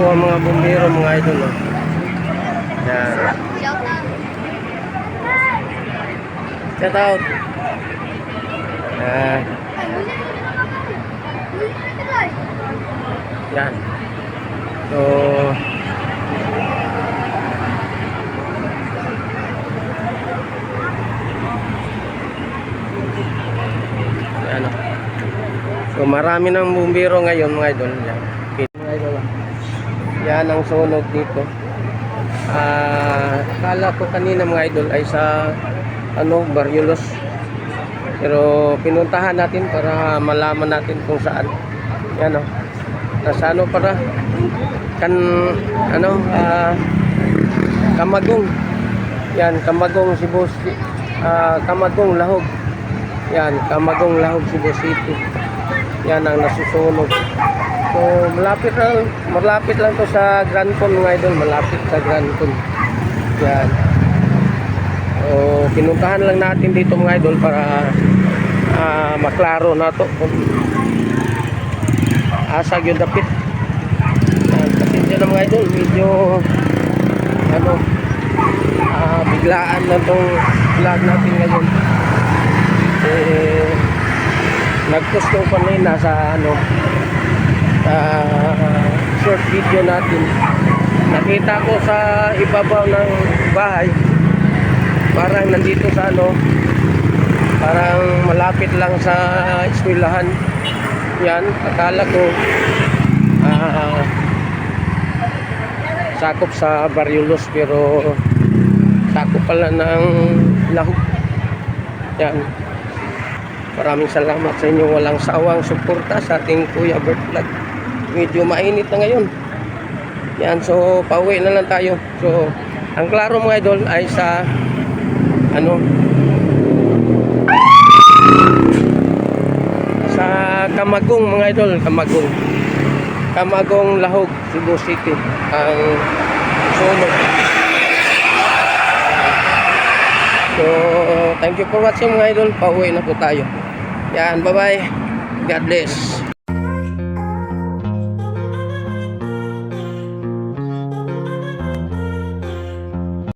po ang mga bumbero mga idol no? Shout out. Yan. Yan. So, yan. oh. So, marami ng bumbiro ngayon mga idol. Yan. Yan ang sunog dito. Ah, akala ko kanina mga idol ay sa ano, Barrios. Pero pinuntahan natin para malaman natin kung saan. Yan oh. Nasa ano para kan ano ah, Kamagong. Yan, Kamagong Cebu Ci- ah, Kamagong Lahog. Yan, Kamagong Lahog Cebu City. Yan ang nasusunog. So, malapit lang, malapit lang to sa Grand Con mga idol, malapit sa Grand Con. Yan. So, pinuntahan lang natin dito mga idol para ah, maklaro na to kung asag yung dapit. Yan, pasensya na mga idol, medyo ano, ah, biglaan na tong vlog natin ngayon. Eh, nag-post ko kanina sa ano, sa short video natin. Nakita ko sa ibabaw ng bahay, parang nandito sa ano, parang malapit lang sa eskwelahan. Yan, akala ko ah, sakop sa Barrios pero sakop pala ng Lahog. Yan. Maraming salamat sa inyo walang sawang suporta sa ating Kuya Bert Vlog. Medyo mainit na ngayon. Yan, so pauwi na lang tayo. So, ang klaro mga idol ay sa ano sa Kamagong mga idol, Kamagong. Kamagong Lahog, Cebu City ang sunog. So, thank you for watching mga idol. Pauwi na po tayo. Yan, bye-bye. God bless.